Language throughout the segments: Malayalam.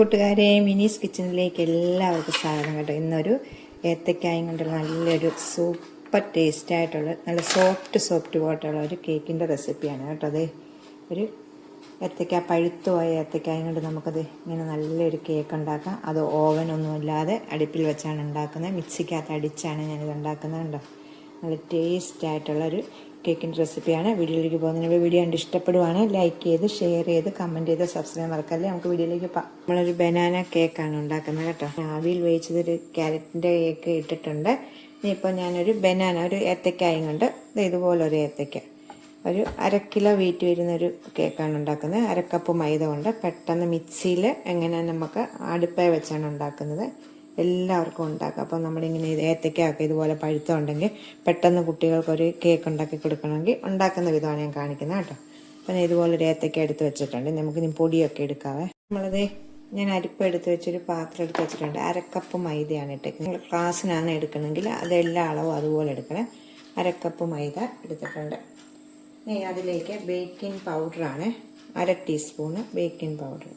കൂട്ടുകാരെ മിനീസ് കിച്ചണിലേക്ക് എല്ലാവർക്കും സ്വാഗതം കേട്ടോ. ഇന്നൊരു ഏത്തക്കായും കൊണ്ടുള്ള നല്ലൊരു സൂപ്പർ ടേസ്റ്റ് ആയിട്ടുള്ള നല്ല സോഫ്റ്റ് സോഫ്റ്റ് പോയിട്ടുള്ള ഒരു കേക്കിന്റെ റെസിപ്പിയാണ് കേട്ടോ. അത് ഒരു ഏത്തക്ക പഴുത്തുപോയ ഏത്തക്കായും കൊണ്ട് നമുക്കത് ഇങ്ങനെ നല്ലൊരു കേക്ക് ഉണ്ടാക്കാം. അത് ഓവനൊന്നും ഇല്ലാതെ അടുപ്പിൽ വെച്ചാണ് ഉണ്ടാക്കുന്നത്. മിക്സിക്കകത്ത് അടിച്ചാണ് ഞാനിത് ഉണ്ടാക്കുന്നത് കേട്ടോ നല്ല ടേസ്റ്റ് ആയിട്ടുള്ള ഒരു കേക്കിന്റെ റെസിപ്പിയാണ്. വീഡിയോയിലേക്ക് പോകുന്നതിന് വീഡിയോ കണ്ട് ഇഷ്ടപ്പെടുവാണ് ലൈക്ക് ചെയ്ത് ഷെയർ ചെയ്ത് കമന്റ് ചെയ്ത് സബ്സ്ക്രൈബ് മറക്കല്ലേ? നമുക്ക് വീഡിയോയിലേക്ക് നമ്മളൊരു ബനാന കേക്കാണ് ഉണ്ടാക്കുന്നത് കേട്ടോ. ആവിയിൽ വേവിച്ചതൊരു ക്യാരറ്റിന്റെ കേക്ക് ഇട്ടിട്ടുണ്ട്. ഇനിയിപ്പോൾ ഞാനൊരു ബനാന ഒരു ഏത്തക്കായും കൊണ്ട് ഇതുപോലെ ഒരു ഏത്തക്ക. ഒരു അര കിലോ വീറ്റ് വരുന്ന ഒരു കേക്കാണ് ഉണ്ടാക്കുന്നത്. അരക്കപ്പ് മൈദ കൊണ്ട് പെട്ടെന്ന് മിക്സിയിൽ എങ്ങനെ നമുക്ക് അടുപ്പേ വെച്ചാണ് ഉണ്ടാക്കുന്നത്. എല്ലാവർക്കും ഉണ്ടാക്കാം. അപ്പോൾ നമ്മളിങ്ങനെ ഇത് ഏത്തക്കയൊക്കെ ഇതുപോലെ പഴുത്തുണ്ടെങ്കിൽ പെട്ടെന്ന് കുട്ടികൾക്കൊരു കേക്ക് ഉണ്ടാക്കി കൊടുക്കണമെങ്കിൽ ഉണ്ടാക്കുന്ന വിധമാണ് ഞാൻ കാണിക്കുന്നത് കേട്ടോ. അപ്പം ഞാൻ ഇതുപോലെ ഒരു ഏത്തക്ക എടുത്ത് വെച്ചിട്ടുണ്ട്. നമുക്ക് ഇനി പൊടിയൊക്കെ എടുക്കാവേ. നമ്മളത് ഞാൻ അരിപ്പ് എടുത്ത് വെച്ചൊരു പാത്രം എടുത്ത് വെച്ചിട്ടുണ്ട്. അരക്കപ്പ് മൈദയാണ് ഇട്ടേക്കുന്നത്. നിങ്ങൾ ക്ലാസ്സിനാണ് എടുക്കണമെങ്കിൽ അതെല്ലാ അളവും അതുപോലെ എടുക്കണേ. അരക്കപ്പ് മൈദ എടുത്തിട്ടുണ്ട്. ഇനി അതിലേക്ക് ബേക്കിംഗ് പൗഡറാണ് അര teaspoon baking powder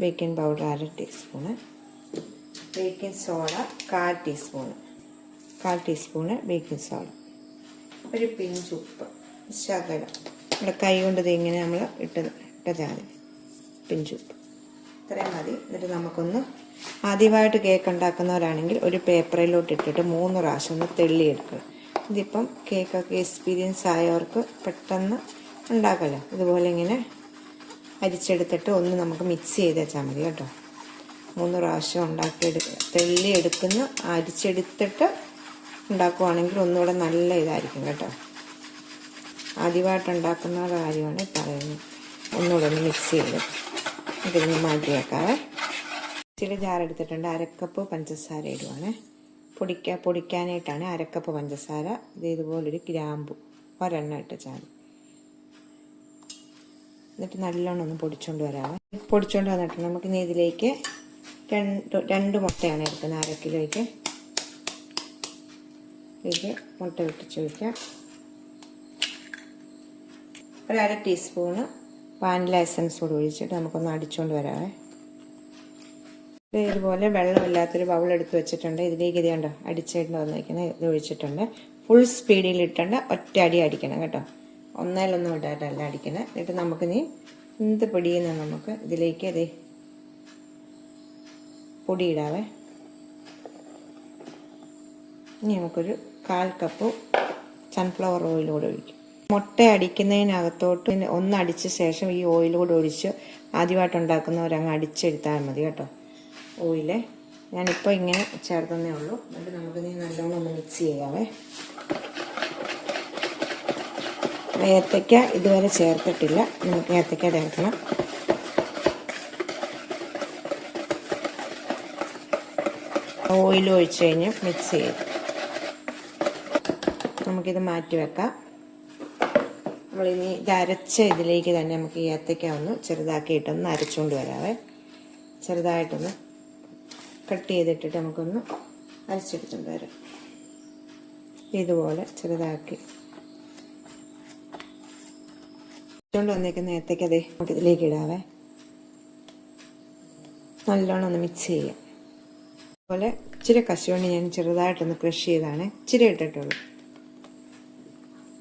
baking powder അര ടീസ്പൂണ് ബേക്കിംഗ് സോഡ കാൽ ടീസ്പൂണ് കാൽ ടീസ്പൂണ് ബേക്കിംഗ് സോഡ ഒരു പിഞ്ച് ഉപ്പ് ശകലം. നമ്മുടെ കൈ കൊണ്ട് ഇത് ഇങ്ങനെ നമ്മൾ ഇട്ട് ഇട്ടതാൽ പിഞ്ചുപ്പ് ഇത്രയും മതി. എന്നിട്ട് നമുക്കൊന്ന് ആദ്യമായിട്ട് കേക്ക് ഉണ്ടാക്കുന്നവരാണെങ്കിൽ ഒരു പേപ്പറിലോട്ട് ഇട്ടിട്ട് മൂന്ന് പ്രാവശ്യം ഒന്ന് തെള്ളിയെടുക്കുക ഇതിപ്പം കേക്കൊക്കെ എക്സ്പീരിയൻസ് ആയവർക്ക് പെട്ടെന്ന് ഉണ്ടാക്കല്ലോ. ഇതുപോലെ ഇങ്ങനെ അരിച്ചെടുത്തിട്ട് ഒന്ന് നമുക്ക് മിക്സ് ചെയ്ത് വെച്ചാൽ മതി കേട്ടോ. മൂന്ന് പ്രാവശ്യം ഉണ്ടാക്കിയെടുക്കുക തെള്ളി എടുക്കുന്ന അരിച്ചെടുത്തിട്ട് ഉണ്ടാക്കുവാണെങ്കിൽ ഒന്നുകൂടെ നല്ല ഇതായിരിക്കും കേട്ടോ. ആദ്യമായിട്ട് ഉണ്ടാക്കുന്ന കാര്യമാണ് പറയുന്നത്. ഒന്നുകൂടെ ഒന്ന് മിക്സ് ചെയ്ത് ഇതിന് മാറ്റി വെക്കാവേ. മിക്സിയിൽ ജാർ എടുത്തിട്ടുണ്ട്. അരക്കപ്പ് പഞ്ചസാര ഇടുവാണ്. പൊടിക്ക പൊടിക്കാനായിട്ടാണ് അരക്കപ്പ് പഞ്ചസാര. ഇത് ഇതുപോലൊരു ഗ്രാമ്പു. ഒരെണ്ണ ഇട്ട് ചാടി. എന്നിട്ട് നല്ലോണം ഒന്ന് പൊടിച്ചുകൊണ്ട് വരാമേ പൊടിച്ചുകൊണ്ട് വന്നിട്ട് നമുക്ക് ഇനി ഇതിലേക്ക് രണ്ട് രണ്ട് മുട്ടയാണ് എടുക്കുന്നത്. അര കിലോയ്ക്ക്. ഇത് മുട്ട വെട്ടിച്ച് വയ്ക്കാം ഒരു അര ടീസ്പൂണ് വാനില എസൻസ് കൂടി ഒഴിച്ചിട്ട് നമുക്കൊന്ന് അടിച്ചുകൊണ്ട് വരാവേ. ഇത് ഇതുപോലെ വെള്ളമില്ലാത്തൊരു ബൗൾ എടുത്ത് വെച്ചിട്ടുണ്ട്. ഇതിലേക്ക് ഇത് കണ്ടോ അടിച്ചിട്ട് വന്നിരിക്കുന്നത് ഇത് ഒഴിച്ചിട്ടുണ്ട്. ഫുൾ സ്പീഡിൽ ഇട്ടുണ്ട് ഒറ്റ അടി അടിക്കണം കേട്ടോ. ഒന്നേലൊന്നും ഇട്ടായിട്ടല്ല അടിക്കണം. എന്നിട്ട് നമുക്കിനി എന്ത് പിടിയുന്ന നമുക്ക് ഇതിലേക്ക് ഇത് പൊടിയിടാവേ. ഇനി നമുക്കൊരു കാൽ കപ്പ് സൺഫ്ലവർ ഓയിൽ കൂടെ ഒഴിക്കും. മുട്ട അടിക്കുന്നതിനകത്തോട്ട് ഒന്ന് അടിച്ച ശേഷം ഈ ഓയിൽ കൂടെ ഒഴിച്ച് ആദ്യമായിട്ട് ഉണ്ടാക്കുന്നവരങ്ങ് അടിച്ചെടുത്താൽ മതി കേട്ടോ. ഓയിൽ ഞാനിപ്പോൾ ഇങ്ങനെ ചേർത്തന്നേ ഉള്ളൂ. എന്നിട്ട് നമുക്കിനി നല്ലോണം ഒന്ന് മിക്സ് ചെയ്യാവേ. ഏത്തയ്ക്ക ഇതുവരെ ചേർത്തിട്ടില്ല. നമുക്ക് ഏത്തയ്ക്ക ചേർക്കണം. ഓയിൽ ഒഴിച്ച് കഴിഞ്ഞ് മിക്സ് ചെയ്ത്. നമുക്കിത് മാറ്റി വെക്കാം. നമ്മളിനി ഇത് അരച്ച ഇതിലേക്ക് തന്നെ നമുക്ക് ഈ ഏത്തയ്ക്ക ഒന്ന് ചെറുതാക്കിയിട്ടൊന്ന് അരച്ചുകൊണ്ട് വരാവേ. ചെറുതായിട്ടൊന്ന് കട്ട് ചെയ്തിട്ടിട്ട് നമുക്കൊന്ന് അരച്ചെടുത്തുകൊണ്ട് വരാം. ഇതുപോലെ ചെറുതാക്കി. കൊണ്ട് വന്നേക്കുന്ന ഏത്തയ്ക്ക അതെ നമുക്ക് ഇതിലേക്ക് ഇടാവേ. നല്ലോണം ഒന്ന് മിക്സ് ചെയ്യാം. അതുപോലെ ഇച്ചിരി കശുവണ്ടി ഞാൻ ചെറുതായിട്ടൊന്ന് ക്രഷ് ചെയ്താണ്. ഇച്ചിരി ഇട്ടിട്ടുള്ളൂ.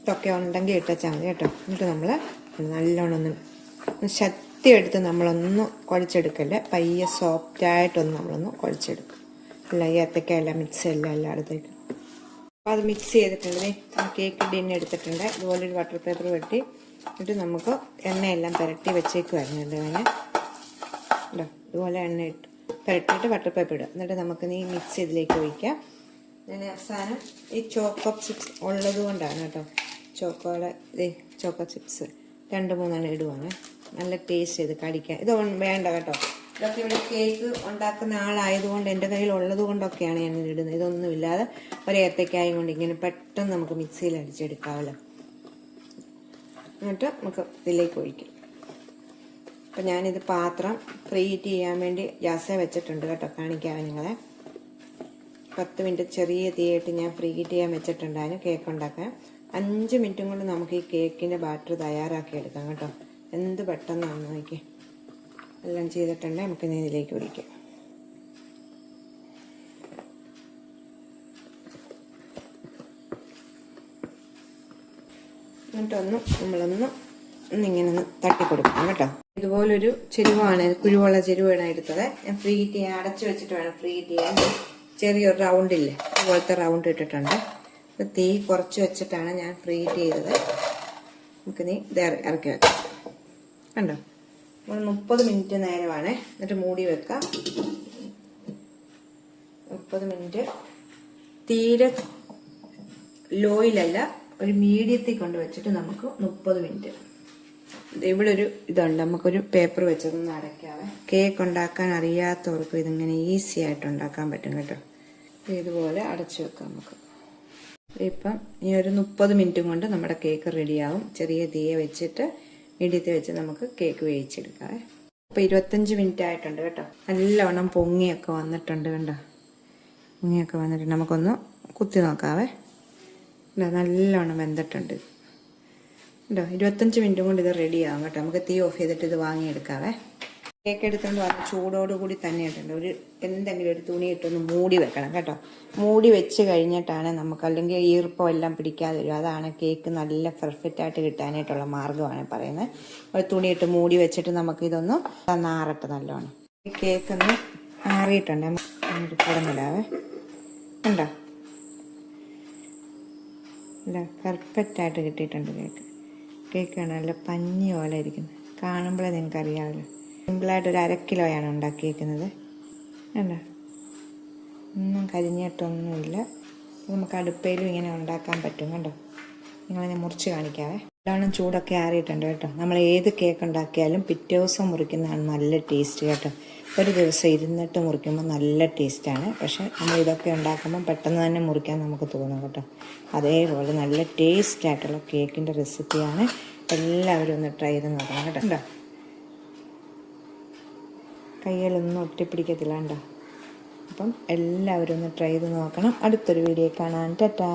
ഇതൊക്കെ ഉണ്ടെങ്കിൽ ഇട്ടാൽ മതി കേട്ടോ. എന്നിട്ട് നമ്മൾ നല്ലോണം ഒന്ന് ശക്തി എടുത്ത് നമ്മളൊന്ന് കുഴച്ചെടുക്കല്ലേ? പയ്യെ സോഫ്റ്റായിട്ടൊന്ന് നമ്മളൊന്ന് കുഴച്ചെടുക്കും. അല്ല ഈ ഏത്തക്ക എല്ലാം മിക്സ് എല്ലാം എല്ലായിടത്തേക്കും. അപ്പോൾ അത് മിക്സ് ചെയ്തിട്ടുണ്ട്. കേക്ക് ഡിന്നെ എടുത്തിട്ടുണ്ട്. ഇതുപോലെ ഒരു വാട്ടർ പേപ്പർ വെട്ടി. എന്നിട്ട് നമുക്ക് എണ്ണയെല്ലാം പുരട്ടി വെച്ചേക്കുമായിരുന്നു അതിനെ ഇതുപോലെ എണ്ണ ഇട്ട്. പുരട്ടിയിട്ട് ബട്ടർ പേപ്പർ ഇടുക. എന്നിട്ട് നമുക്ക് ഈ മിക്സ് ഇതിലേക്ക് ഒഴിക്കാം. ഞാൻ അവസാനം ഈ ചോക്കോ ചിപ്സ് ഉള്ളത് കൊണ്ടാണ് കേട്ടോ. ചോക്കോയുടെ ഇത് ചോക്കോ ചിപ്സ് രണ്ട് മൂന്നെണ്ണം ഇടുവാണ്. നല്ല ടേസ്റ്റ് ചെയ്ത് കടിക്കാൻ. ഇത് വേണ്ട കേട്ടോ. ഇതൊക്കെ ഇവിടെ കേക്ക് ഉണ്ടാക്കുന്ന ആളായതുകൊണ്ട് എന്റെ കയ്യിൽ ഉള്ളത് കൊണ്ടൊക്കെയാണ് ഞാൻ ഇടുന്നത്. ഇതൊന്നുമില്ലാതെ ഒരു ഏത്തക്കായും കൊണ്ട് ഇങ്ങനെ പെട്ടെന്ന് നമുക്ക് മിക്സിയിൽ അടിച്ചെടുക്കാമല്ലോ. എന്നിട്ട് നമുക്ക് ഇതിലേക്ക് ഒഴിക്കാം. അപ്പം ഞാനിത് പാത്രം ഫ്രീ ചെയ്യാൻ വേണ്ടി ഗ്യാസേ വെച്ചിട്ടുണ്ട് കേട്ടോ. കാണിക്കാമോ നിങ്ങളെ. പത്ത് മിനിറ്റ് ചെറിയ തീയായിട്ട് ഞാൻ ഫ്രീ ചെയ്യാൻ വെച്ചിട്ടുണ്ടായിരുന്നു കേക്ക് ഉണ്ടാക്കാൻ അഞ്ച് മിനിറ്റും കൊണ്ട് നമുക്ക് ഈ കേക്കിന്റെ ബാറ്റർ തയ്യാറാക്കി എടുക്കാം കേട്ടോ. എന്ത് പെട്ടെന്നാണ് നോക്കി എല്ലാം ചെയ്തിട്ടുണ്ട്. നമുക്ക് ഇതിലേക്ക് ഒഴിക്കാം എന്നിട്ടൊന്ന് നമ്മളൊന്ന് ഒന്നിങ്ങനെ ഒന്ന് തട്ടിക്കൊടുക്കണം കേട്ടോ. ഇതുപോലൊരു ചെരുവാണ്. കുരുവുള്ള ചെരുവാണ് എടുത്തത്. ഞാൻ ഫ്രീ ഹീറ്റ് ചെയ്യാൻ അടച്ചു വെച്ചിട്ട് വേണം ഫ്രീ ഹീറ്റ് ചെയ്യാൻ ചെറിയൊരു റൗണ്ട് ഇല്ല? അതുപോലത്തെ റൗണ്ട് ഇട്ടിട്ടുണ്ട്. ഇത് തീ കുറച്ച് വെച്ചിട്ടാണ് ഞാൻ ഫ്രീ ഹീറ്റ് ചെയ്തത്. നമുക്ക് നീ ഇത് ഇറ- ഇറക്കി വെക്കാം. കണ്ടോ? നമ്മൾ മുപ്പത് മിനിറ്റ് നേരമാണ്. എന്നിട്ട് മൂടി വെക്കാം. മുപ്പത് മിനിറ്റ് തീരെ ലോയിലല്ല ഒരു മീഡിയത്തിൽ കൊണ്ട് വെച്ചിട്ട് നമുക്ക് മുപ്പത് മിനിറ്റ് ഇവിടെ ഒരു ഇതുണ്ട്. നമുക്കൊരു പേപ്പർ വെച്ചതൊന്ന് അടയ്ക്കാവേ. കേക്ക് ഉണ്ടാക്കാൻ അറിയാത്തവർക്ക് ഇതിങ്ങനെ ഈസി ആയിട്ട് ഉണ്ടാക്കാൻ പറ്റും കേട്ടോ. ഇതുപോലെ അടച്ചു വെക്കാം നമുക്ക്. ഇപ്പം ഈ ഒരു മുപ്പത് മിനിറ്റ് കൊണ്ട് നമ്മുടെ കേക്ക് റെഡിയാവും ചെറിയ തീയെ വെച്ചിട്ട് മീഡിയത്തിൽ വെച്ച് നമുക്ക് കേക്ക് വേവിച്ചെടുക്കാവേ. ഇപ്പം ഇരുപത്തഞ്ച് മിനിറ്റ് ആയിട്ടുണ്ട് കേട്ടോ. നല്ലവണ്ണം പൊങ്ങിയൊക്കെ വന്നിട്ടുണ്ട് കണ്ടോ? പൊങ്ങിയൊക്കെ വന്നിട്ടുണ്ട്. നമുക്കൊന്ന് കുത്തി നോക്കാവേ. നല്ലവണ്ണം വെന്തിട്ടുണ്ട്. ഉണ്ടോ? ഇരുപത്തഞ്ച് മിനിറ്റ് കൊണ്ട് ഇത് റെഡിയാകും കേട്ടോ. നമുക്ക് തീ ഓഫ് ചെയ്തിട്ട് ഇത് വാങ്ങിയെടുക്കാവേ. കേക്ക് എടുത്തുകൊണ്ട് വന്ന് ചൂടോടുകൂടി തന്നെ ഇട്ടുണ്ട് ഒരു എന്തെങ്കിലും ഒരു തുണി ഇട്ടൊന്ന് മൂടി വെക്കണം കേട്ടോ. മൂടി വെച്ച് കഴിഞ്ഞിട്ടാണ് നമുക്ക് അല്ലെങ്കിൽ ഈർപ്പം എല്ലാം പിടിക്കാതെ വരും. അതാണ് കേക്ക് നല്ല പെർഫെക്റ്റ് ആയിട്ട് കിട്ടാനായിട്ടുള്ള മാർഗമാണ് പറയുന്നത്. ഒരു തുണി ഇട്ട് മൂടി വെച്ചിട്ട് നമുക്ക് ഇതൊന്ന് നാറട്ടെ നല്ലോണം. കേക്ക് ഒന്ന് ആറിയിട്ടുണ്ട് കടന്നിടാവേ. ഉണ്ടോ അല്ല പെർഫെക്റ്റ് ആയിട്ട് കിട്ടിയിട്ടുണ്ട് കേക്ക് കേക്ക് നല്ല പഞ്ഞി പോലെ ഇരിക്കുന്നത്. കാണുമ്പോഴേ നിങ്ങൾക്ക് അറിയാമല്ലോ സിമ്പിളായിട്ട് ഒരു അര കിലോയാണ് ഉണ്ടാക്കിയിരിക്കുന്നത് കണ്ടോ? ഒന്നും കരിഞ്ഞിട്ടൊന്നുമില്ല. നമുക്ക് അടുപ്പയിലും ഇങ്ങനെ ഉണ്ടാക്കാൻ പറ്റും. കണ്ടോ? നിങ്ങളെ ഞാൻ മുറിച്ച് കാണിക്കാവേ. നല്ലോണം ചൂടൊക്കെ ആറിയിട്ടുണ്ട് കേട്ടോ. നമ്മൾ ഏത് കേക്ക് ഉണ്ടാക്കിയാലും പിറ്റേ ദിവസം മുറിക്കുന്നതാണ് നല്ല ടേസ്റ്റ് കേട്ടോ. ഒരു ദിവസം ഇരുന്നിട്ട് മുറിക്കുമ്പോൾ നല്ല ടേസ്റ്റാണ് പക്ഷെ നമ്മൾ ഇതൊക്കെ ഉണ്ടാക്കുമ്പോൾ പെട്ടെന്ന് തന്നെ മുറിക്കാൻ നമുക്ക് തോന്നും കേട്ടോ. അതേപോലെ നല്ല ടേസ്റ്റായിട്ടുള്ള കേക്കിന്റെ റെസിപ്പിയാണ് എല്ലാവരും ഒന്ന് ട്രൈ ചെയ്ത് നോക്കണം കേട്ടോ. കണ്ടോ? കയ്യിലൊന്നും ഒട്ടിപ്പിടിക്കത്തില്ല കണ്ടോ? അപ്പം എല്ലാവരും ഒന്ന് ട്രൈ ചെയ്ത് നോക്കണം. അടുത്തൊരു വീഡിയോ കാണാൻ ടാറ്റാ.